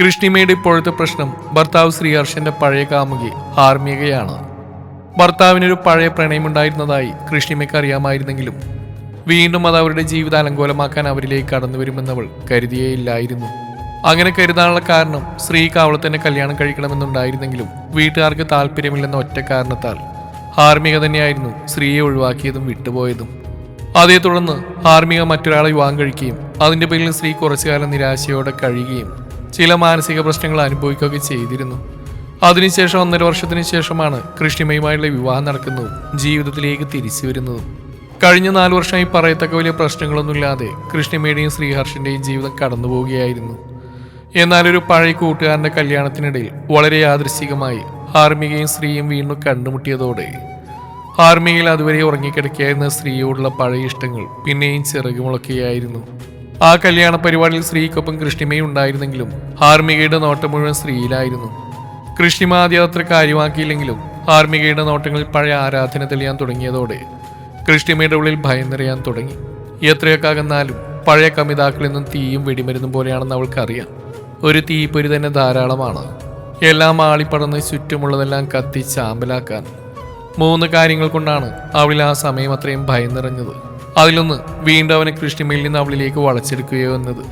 കൃഷ്ണിമയുടെ ഇപ്പോഴത്തെ പ്രശ്നം ഭർത്താവ് ശ്രീഹർഷന്റെ പഴയ കാമുകി ഹാർമികയാണ്. ഭർത്താവിനൊരു പഴയ പ്രണയമുണ്ടായിരുന്നതായി കൃഷ്ണിമയ്ക്ക് അറിയാമായിരുന്നെങ്കിലും വീണ്ടും അത് അവരുടെ ജീവിതം അലങ്കോലമാക്കാൻ അവരിലേക്ക് കടന്നു വരുമെന്നവൾ കരുതിയേയില്ലായിരുന്നു. അങ്ങനെ കരുതാനുള്ള കാരണം സ്ത്രീക്ക് അവളെ തന്നെ കല്യാണം കഴിക്കണമെന്നുണ്ടായിരുന്നെങ്കിലും വീട്ടുകാർക്ക് താല്പര്യമില്ലെന്ന ഒറ്റ കാരണത്താൽ ഹാർമിക തന്നെയായിരുന്നു സ്ത്രീയെ ഒഴിവാക്കിയതും വിട്ടുപോയതും. അതേ തുടർന്ന് ഹാർമിക മറ്റൊരാളെ വിവാഹം കഴിക്കുകയും അതിന്റെ പേരിൽ സ്ത്രീ കുറച്ചുകാലം നിരാശയോടെ കഴിയുകയും ചില മാനസിക പ്രശ്നങ്ങൾ അനുഭവിക്കുകയൊക്കെ ചെയ്തിരുന്നു. അതിനുശേഷം ഒന്നര വർഷത്തിന് ശേഷമാണ് കൃഷ്ണിമയുമായുള്ള വിവാഹം നടക്കുന്നതും ജീവിതത്തിലേക്ക് തിരിച്ചു വരുന്നതും. കഴിഞ്ഞ നാല് വർഷമായി പറയത്തക്ക വലിയ പ്രശ്നങ്ങളൊന്നുമില്ലാതെ കൃഷ്ണിമയുടെയും ശ്രീഹർഷിന്റെയും ജീവിതം കടന്നുപോവുകയായിരുന്നു എന്നാൽ ഒരു പഴയ കൂട്ടുകാരന്റെ കല്യാണത്തിനിടയിൽ വളരെ യാദൃശികമായി ഹാർമികയും സ്ത്രീയും വീണ്ടും കണ്ടുമുട്ടിയതോടെ ഹാർമികയിൽ അതുവരെ ഉറങ്ങിക്കിടക്കുകയായിരുന്ന സ്ത്രീയോടുള്ള പഴയ ഇഷ്ടങ്ങൾ പിന്നെയും ചിറകുമുളക്കുകയായിരുന്നു ആ കല്യാണ പരിപാടിയിൽ സ്ത്രീക്കൊപ്പം കൃഷ്ണിമയും ഉണ്ടായിരുന്നെങ്കിലും ഹാർമികയുടെ നോട്ടം മുഴുവൻ സ്ത്രീയിലായിരുന്നു. കൃഷ്ണിമ ആദ്യ അത്ര കാര്യമാക്കിയില്ലെങ്കിലും ഹാർമികയുടെ നോട്ടങ്ങളിൽ പഴയ ആരാധന തെളിയാൻ തുടങ്ങിയതോടെ കൃഷ്ണിമയുടെ ഉള്ളിൽ ഭയം നിറയാൻ തുടങ്ങി. എത്രയൊക്കെ അകന്നാലും പഴയ കമിതാക്കളിൽ നിന്നും തീയും വെടിമരുന്നും പോലെയാണെന്ന് അവൾക്കറിയാം. ഒരു തീപ്പൊരി തന്നെ ധാരാളമാണ്. എല്ലാം ആളിപ്പടന്ന് ചുറ്റുമുള്ളതെല്ലാം കത്തി ചാമ്പലാക്കാൻ. മൂന്ന് കാര്യങ്ങൾ കൊണ്ടാണ് അവളിൽ ആ സമയം അത്രയും ഭയം നിറഞ്ഞത്. അതിലൊന്ന് വീണ്ടും അവനെ കൃഷ്ണിമയിൽ നിന്ന് അവളിലേക്ക് വളച്ചെടുക്കുകയോ എന്നത്.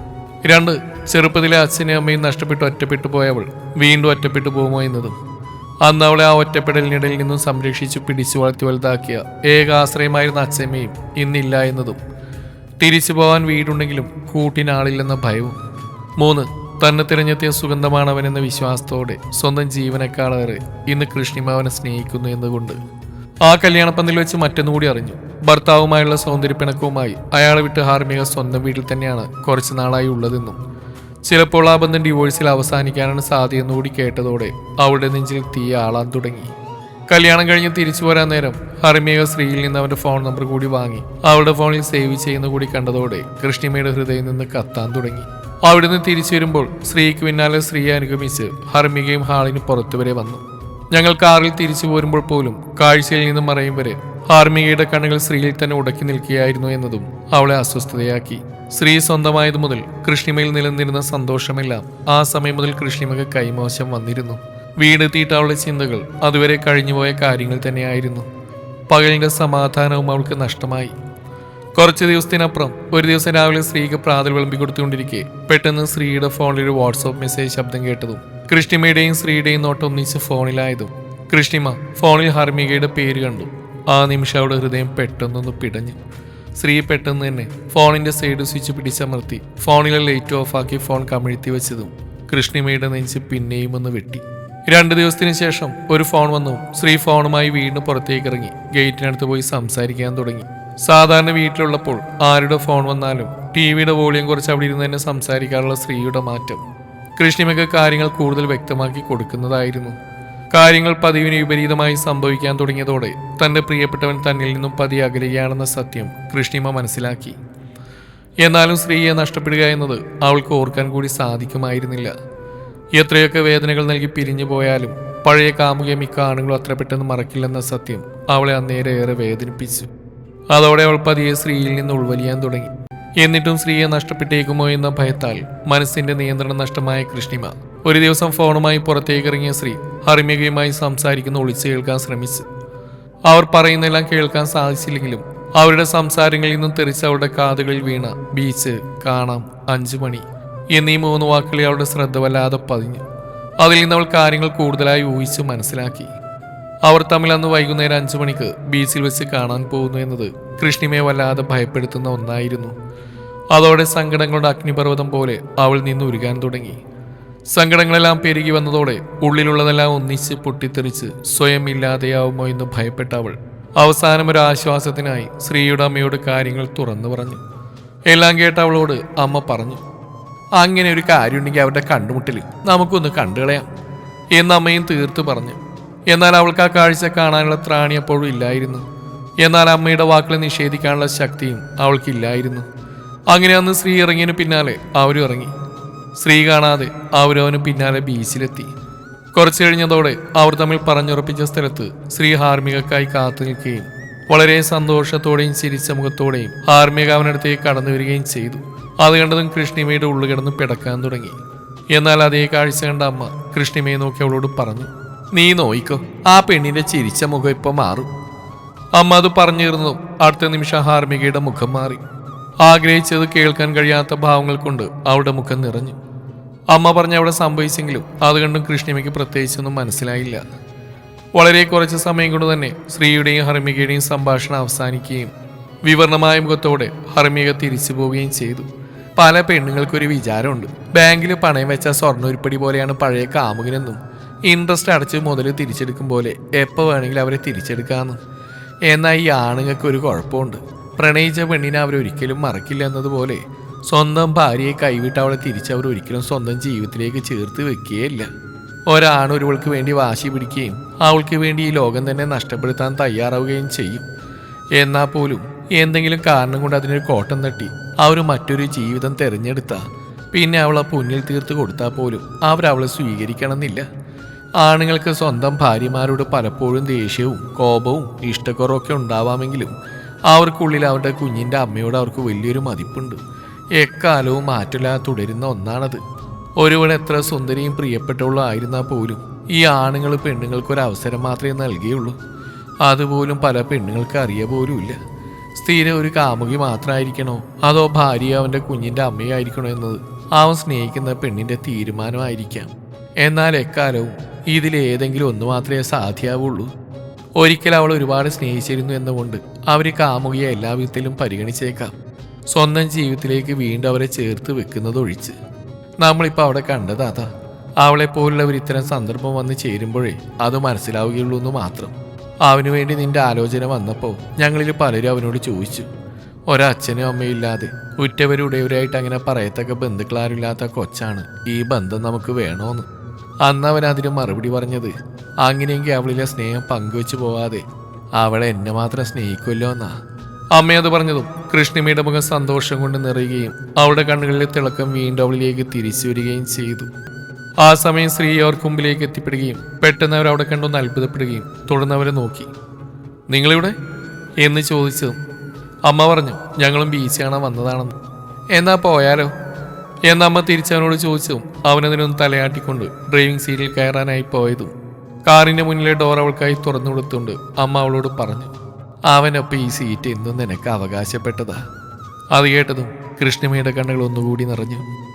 രണ്ട് ചെറുപ്പത്തിലെ അച്ഛനെയും അമ്മയും നഷ്ടപ്പെട്ട് ഒറ്റപ്പെട്ടു പോയവൾ വീണ്ടും ഒറ്റപ്പെട്ടു പോകുമോ എന്നതും. അന്ന് അവളെ ആ ഒറ്റപ്പെടലിനിടയിൽ നിന്നും സംരക്ഷിച്ചു പിടിച്ചു വളർത്തി വലുതാക്കിയ ഏക ആശ്രയമായിരുന്ന അച്ഛമ്മയും ഇന്നില്ല എന്നതും. തിരിച്ചു പോകാൻ വീടുണ്ടെങ്കിലും കൂട്ടിനാളില്ലെന്ന ഭയവും. മൂന്ന് തന്നെ തിരഞ്ഞെത്തിയ സുഗന്ധമാണവനെന്ന വിശ്വാസത്തോടെ സ്വന്തം ജീവനക്കാളേറെ ഇന്ന് കൃഷ്ണിമ അവനെ സ്നേഹിക്കുന്നു എന്നുകൊണ്ട് ആ കല്യാണപ്പന്തൽ വെച്ച് മറ്റൊന്നുകൂടി അറിഞ്ഞു. ഭർത്താവുമായുള്ള സൗന്ദര്യപ്പിണക്കവുമായി അയാളെ വിട്ട് ഹാർമിക സ്വന്തം വീട്ടിൽ തന്നെയാണ് കുറച്ച് നാളായി ഉള്ളതെന്നും. ചിലപ്പോൾ ആ ബന്ധം ഡിവോഴ്സിൽ അവസാനിക്കാനാണ് സാധ്യതയെന്നുകൂടി കേട്ടതോടെ അവളുടെ നെഞ്ചിൽ തീ ആളാൻ തുടങ്ങി. കല്യാണം കഴിഞ്ഞ് തിരിച്ചു പോരാൻ നേരം ഹർമിക സ്ത്രീയിൽ നിന്ന് അവന്റെ ഫോൺ നമ്പർ കൂടി വാങ്ങി. അവളുടെ ഫോണിൽ സേവ് ചെയ്യുന്ന കൂടി കണ്ടതോടെ കൃഷ്ണിമയുടെ ഹൃദയം നിന്ന് കത്താൻ തുടങ്ങി. അവിടുന്ന് തിരിച്ചു വരുമ്പോൾ സ്ത്രീക്ക് പിന്നാലെ സ്ത്രീയെ അനുഗമിച്ച് ഹർമികയും ഹാളിന് പുറത്തുവരെ വന്നു. ഞങ്ങൾ കാറിൽ തിരിച്ചു പോരുമ്പോൾ പോലും കാഴ്ചയിൽ നിന്ന് മറയും വരെ ഹാർമികയുടെ കണ്ണുകൾ സ്ത്രീയിൽ തന്നെ ഉടക്കി നിൽക്കുകയായിരുന്നു എന്നതും അവളെ അസ്വസ്ഥതയാക്കി. ശ്രീ സ്വന്തമായതു മുതൽ കൃഷ്ണിമയിൽ നിലനിന്നിരുന്ന സന്തോഷമെല്ലാം ആ സമയം മുതൽ കൃഷ്ണിമക്ക് കൈമോശം വന്നിരുന്നു. വീടെത്തിയിട്ട് അവളുടെ ചിന്തകൾ അതുവരെ കഴിഞ്ഞുപോയ കാര്യങ്ങൾ തന്നെയായിരുന്നു. പകലിന്റെ സമാധാനവും അവൾക്ക് നഷ്ടമായി. കുറച്ച് ദിവസത്തിനപ്പുറം ഒരു ദിവസം രാവിലെ സ്ത്രീക്ക് പ്രാതൽ വിളമ്പി കൊടുത്തുകൊണ്ടിരിക്കെ പെട്ടെന്ന് സ്ത്രീയുടെ ഫോണിൽ ഒരു വാട്സാപ്പ് മെസ്സേജ് ശബ്ദം കേട്ടതും കൃഷ്ണിമയുടെയും സ്ത്രീയുടെയും നോട്ടം ഒന്നിച്ച് ഫോണിലായതും കൃഷ്ണിമ ഫോണിൽ ഹർമികയുടെ പേര് കണ്ടു. ആ നിമിഷം അവളുടെ ഹൃദയം പെട്ടെന്നൊന്ന് പിടഞ്ഞു. സ്ത്രീ പെട്ടെന്ന് തന്നെ ഫോണിന്റെ സൈഡ് സ്വിച്ച് പിടിച്ചമർത്തി. ഫോണിലെ ലൈറ്റ് ഓഫാക്കി ഫോൺ കമിഴ്ത്തി വെച്ചതും കൃഷ്ണിമയുടെ നെഞ്ച് പിന്നെയും ഒന്ന് വെട്ടി. രണ്ട് ദിവസത്തിന് ശേഷം ഒരു ഫോൺ വന്നു. സ്ത്രീ ഫോണുമായി വീണ്ടും പുറത്തേക്ക് ഇറങ്ങി ഗേറ്റിനടുത്ത് പോയി സംസാരിക്കാൻ തുടങ്ങി. സാധാരണ വീട്ടിലുള്ളപ്പോൾ ആരുടെ ഫോൺ വന്നാലും ടി വിയുടെ വോളിയം കുറച്ച് അവിടെ ഇരുന്ന് തന്നെ സംസാരിക്കാനുള്ള സ്ത്രീയുടെ മാറ്റം. കൃഷ്ണിമയ്ക്ക് കാര്യങ്ങൾ കൂടുതൽ വ്യക്തമാക്കി കൊടുക്കുന്നതായിരുന്നു. കാര്യങ്ങൾ പതിവിന് വിപരീതമായി സംഭവിക്കാൻ തുടങ്ങിയതോടെ തന്റെ പ്രിയപ്പെട്ടവൻ തന്നിൽ നിന്നും പതി അകലുകയാണെന്ന സത്യം കൃഷ്ണിമ മനസ്സിലാക്കി. എന്നാലും സ്ത്രീയെ നഷ്ടപ്പെടുക എന്നത് അവൾക്ക് ഓർക്കാൻ കൂടി സാധിക്കുമായിരുന്നില്ല. എത്രയൊക്കെ വേദനകൾ നൽകി പിരിഞ്ഞു പോയാലും പഴയ കാമുകിയെ മിക്ക ആണുങ്ങളും അത്ര പെട്ടെന്ന് മറക്കില്ലെന്ന സത്യം അവളെ അന്നേരം ഏറെ വേദനിപ്പിച്ചു. അതോടെ അവൾ പതിയെ സ്ത്രീയിൽ നിന്ന് ഉൾവലിയാൻ തുടങ്ങി. എന്നിട്ടും സ്ത്രീയെ നഷ്ടപ്പെട്ടേക്കുമോ എന്ന ഭയത്താൽ മനസ്സിന്റെ നിയന്ത്രണം നഷ്ടമായ കൃഷ്ണിമ ഒരു ദിവസം ഫോണുമായി പുറത്തേക്ക് ഇറങ്ങിയ ശ്രീ ഹർമികയുമായി സംസാരിക്കുന്ന ഒളിച്ചു കേൾക്കാൻ ശ്രമിച്ചു. അവർ പറയുന്നെല്ലാം കേൾക്കാൻ സാധിച്ചില്ലെങ്കിലും അവരുടെ സംസാരങ്ങളിൽ നിന്നും തെറിച്ച് അവരുടെ കാതുകളിൽ വീണ ബീച്ച് കാണാം അഞ്ചു മണി എന്നീ മൂന്ന് വാക്കുകളിൽ അവരുടെ ശ്രദ്ധ വല്ലാതെ പതിഞ്ഞു. അതിൽ നിന്ന് അവൾ കാര്യങ്ങൾ കൂടുതലായി ഊഹിച്ച് മനസ്സിലാക്കി. അവർ തമ്മിൽ അന്ന് വൈകുന്നേരം അഞ്ചു മണിക്ക് ബീച്ചിൽ വെച്ച് കാണാൻ പോകുന്നു എന്നത് കൃഷ്ണിമയെ വല്ലാതെ ഭയപ്പെടുത്തുന്ന ഒന്നായിരുന്നു. അതോടെ സങ്കടങ്ങളുടെ അഗ്നിപർവതം പോലെ അവൾ നിന്ന് ഉരുകാൻ തുടങ്ങി. സങ്കടങ്ങളെല്ലാം പെരുകി വന്നതോടെ ഉള്ളിലുള്ളതെല്ലാം ഒന്നിച്ച് പൊട്ടിത്തെറിച്ച് സ്വയം ഇല്ലാതെയാവുമോ എന്ന് ഭയപ്പെട്ട അവൾ അവസാനം ഒരു ആശ്വാസത്തിനായി ശ്രീയുടെ അമ്മയോട് കാര്യങ്ങൾ തുറന്നു പറഞ്ഞു. എല്ലാം കേട്ട അവളോട് അമ്മ പറഞ്ഞു അങ്ങനെ ഒരു കാര്യമുണ്ടെങ്കിൽ അവരുടെ കണ്ടുമുട്ടിൽ നമുക്കൊന്ന് കണ്ടുകളയാം എന്ന് അമ്മയും തീർത്തു പറഞ്ഞു. എന്നാൽ അവൾക്ക് ആ കാഴ്ച കാണാനുള്ള ത്രാണി അപ്പോഴും ഇല്ലായിരുന്നു. എന്നാൽ അമ്മയുടെ വാക്കുകളെ നിഷേധിക്കാനുള്ള ശക്തിയും അവൾക്കില്ലായിരുന്നു. അങ്ങനെ അന്ന് സ്ത്രീ ഇറങ്ങിയതിന് പിന്നാലെ അവരും ഇറങ്ങി. സ്ത്രീ കാണാതെ അവരവന് പിന്നാലെ ബീച്ചിലെത്തി. കുറച്ചു കഴിഞ്ഞതോടെ അവർ തമ്മിൽ പറഞ്ഞുറപ്പിച്ച സ്ഥലത്ത് ശ്രീ ഹാർമികക്കായി കാത്തു നിൽക്കുകയും വളരെ സന്തോഷത്തോടെയും ചിരിച്ച മുഖത്തോടെയും ഹാർമിക അവനടുത്തേക്ക് കടന്നു വരികയും ചെയ്തു. അത് കണ്ടതും കൃഷ്ണിമയുടെ ഉള്ളു കിടന്ന് പിടക്കാൻ തുടങ്ങി. എന്നാൽ അതേ കാഴ്ച കണ്ട അമ്മ കൃഷ്ണിമയെ നോക്കി അവളോട് പറഞ്ഞു നീ നോയിക്കോ ആ പെണ്ണിന്റെ ചിരിച്ച മുഖം ഇപ്പം മാറും. അമ്മ അത് പറഞ്ഞിരുന്നു അടുത്ത നിമിഷം ഹാർമികയുടെ മുഖം മാറി. ആഗ്രഹിച്ചത് കേൾക്കാൻ കഴിയാത്ത ഭാവങ്ങൾ കൊണ്ട് അവളുടെ മുഖം നിറഞ്ഞു. അമ്മ പറഞ്ഞ അവിടെ സംഭവിച്ചെങ്കിലും അത് കണ്ടും കൃഷ്ണിമയ്ക്ക് പ്രത്യേകിച്ചൊന്നും മനസ്സിലായില്ല. വളരെ കുറച്ച് സമയം കൊണ്ട് തന്നെ ശ്രീയുടെയും ഹർമികയുടെയും സംഭാഷണം അവസാനിക്കുകയും വിവരണമായ മുഖത്തോടെ ഹർമിക തിരിച്ചു പോവുകയും ചെയ്തു. പല പെണ്ണുങ്ങൾക്കൊരു വിചാരമുണ്ട്. ബാങ്കിൽ പണയം വെച്ച സ്വർണ പോലെയാണ് പഴയ കാമുകനെന്നും ഇൻട്രസ്റ്റ് അടച്ച് മുതൽ തിരിച്ചെടുക്കും പോലെ എപ്പോൾ വേണമെങ്കിലും അവരെ തിരിച്ചെടുക്കാമെന്നും എന്നാൽ ഈ ആണുങ്ങൾക്ക് ഒരു കുഴപ്പമുണ്ട്. പ്രണയിച്ച പെണ്ണിനെ അവരൊരിക്കലും മറക്കില്ല എന്നതുപോലെ സ്വന്തം ഭാര്യയെ കൈവിട്ട് അവളെ തിരിച്ച് അവർ ഒരിക്കലും സ്വന്തം ജീവിതത്തിലേക്ക് ചേർത്ത് വെക്കുകയില്ല. ഒരാണ് ഒരുവൾക്ക് വേണ്ടി വാശി പിടിക്കുകയും അവൾക്ക് വേണ്ടി ഈ ലോകം തന്നെ നഷ്ടപ്പെടുത്താൻ തയ്യാറാവുകയും ചെയ്യും. എന്നാൽ പോലും എന്തെങ്കിലും കാരണം കൊണ്ട് അതിനൊരു കോട്ടം തട്ടി അവർ മറ്റൊരു ജീവിതം തിരഞ്ഞെടുത്ത. പിന്നെ അവളെ പുന്നിൽ തീർത്ത് കൊടുത്താൽ പോലും അവരവളെ സ്വീകരിക്കണമെന്നില്ല. ആണുങ്ങൾക്ക് സ്വന്തം ഭാര്യമാരോട് പലപ്പോഴും ദേഷ്യവും കോപവും ഇഷ്ടക്കുറവൊക്കെ ഉണ്ടാവാമെങ്കിലും അവർക്കുള്ളിൽ അവരുടെ കുഞ്ഞിന്റെ അമ്മയോട് അവർക്ക് വലിയൊരു മതിപ്പുണ്ട്. എക്കാലവും മാറ്റില്ലാതെ തുടരുന്ന ഒന്നാണത്. ഒരുവൻ എത്ര സുന്ദരിയും പ്രിയപ്പെട്ടവളും ആയിരുന്നാൽ പോലും ഈ ആണുങ്ങൾ പെണ്ണുങ്ങൾക്ക് ഒരു അവസരം മാത്രമേ നൽകിയുള്ളൂ. അതുപോലും പല പെണ്ണുങ്ങൾക്ക് അറിയ പോലുമില്ല സ്ഥിരം ഒരു കാമുകി മാത്രമായിരിക്കണോ? അതോ ഭാര്യ അവന്റെ കുഞ്ഞിന്റെ അമ്മയായിരിക്കണോ എന്നത്? അവൻ സ്നേഹിക്കുന്ന പെണ്ണിന്റെ തീരുമാനമായിരിക്കാം. എന്നാൽ എക്കാലവും ഇതിലേതെങ്കിലും ഒന്ന് മാത്രമേ സാധ്യമാവുള്ളൂ ഒരിക്കൽ അവൾ ഒരുപാട് സ്നേഹിച്ചിരുന്നു എന്നുകൊണ്ട് അവർ കാമുകിയെ എല്ലാ വിധത്തിലും പരിഗണിച്ചേക്കാം. സ്വന്തം ജീവിതത്തിലേക്ക് വീണ്ടും അവരെ ചേർത്ത് വെക്കുന്നതൊഴിച്ച്. നമ്മളിപ്പോൾ അവിടെ കണ്ടത് അതാ. അവളെ പോലുള്ളവർ ഇത്തരം സന്ദർഭം വന്ന് ചേരുമ്പോഴേ അത് മനസ്സിലാവുകയുള്ളൂ എന്ന് മാത്രം. അവനു വേണ്ടി നിന്റെ ആലോചന വന്നപ്പോൾ ഞങ്ങളിൽ പലരും അവനോട് ചോദിച്ചു. ഒരച്ഛനും അമ്മയും ഇല്ലാതെ ഉറ്റവരുടയവരായിട്ട് അങ്ങനെ പറയത്തക്ക ബന്ധുക്കളാരില്ലാത്ത കൊച്ചാണ് ഈ ബന്ധം നമുക്ക് വേണോന്ന്. അന്ന് അവൻ അതിന് മറുപടി പറഞ്ഞത് അങ്ങനെയെങ്കിൽ അവളിലെ സ്നേഹം പങ്കുവെച്ചു പോവാതെ അവളെ എന്നെ മാത്രം സ്നേഹിക്കുമല്ലോ എന്നാ. അമ്മയത് പറഞ്ഞതും കൃഷ്ണിമയുടെ മുഖം സന്തോഷം കൊണ്ട് നിറയുകയും അവളുടെ കണ്ണുകളിലെ തിളക്കം വീണ്ടും അവളിലേക്ക് തിരിച്ചു വരികയും ചെയ്തു. ആ സമയം സ്ത്രീ അവർക്ക് മുമ്പിലേക്ക് എത്തിപ്പെടുകയും പെട്ടെന്ന് അവർ അവിടെ കണ്ടൊന്ന് അത്ഭുതപ്പെടുകയും തുടർന്ന് അവരെ നോക്കി. നിങ്ങളിവിടെ? എന്ന് ചോദിച്ചതും അമ്മ പറഞ്ഞു ഞങ്ങളും ബീച്ച് കാണാൻ വന്നതാണെന്ന്. എന്നാ പോയാലോ? എന്ന അമ്മ തിരിച്ചവനോട് ചോദിച്ചതും അവനതിനൊന്ന് തലയാട്ടിക്കൊണ്ട് ഡ്രൈവിംഗ് സീറ്റിൽ കയറാനായി പോയതും. കാറിന്റെ മുന്നിലെ ഡോർ അവൾക്കായി തുറന്നു കൊടുത്തുകൊണ്ട് അമ്മ അവളോട് പറഞ്ഞു അവനൊപ്പം ഈ സീറ്റ് എന്നും നിനക്ക് അവകാശപ്പെട്ടതാ. അത് കേട്ടതും കൃഷ്ണമയുടെ കണ്ണുകൾ ഒന്നുകൂടി നിറഞ്ഞു.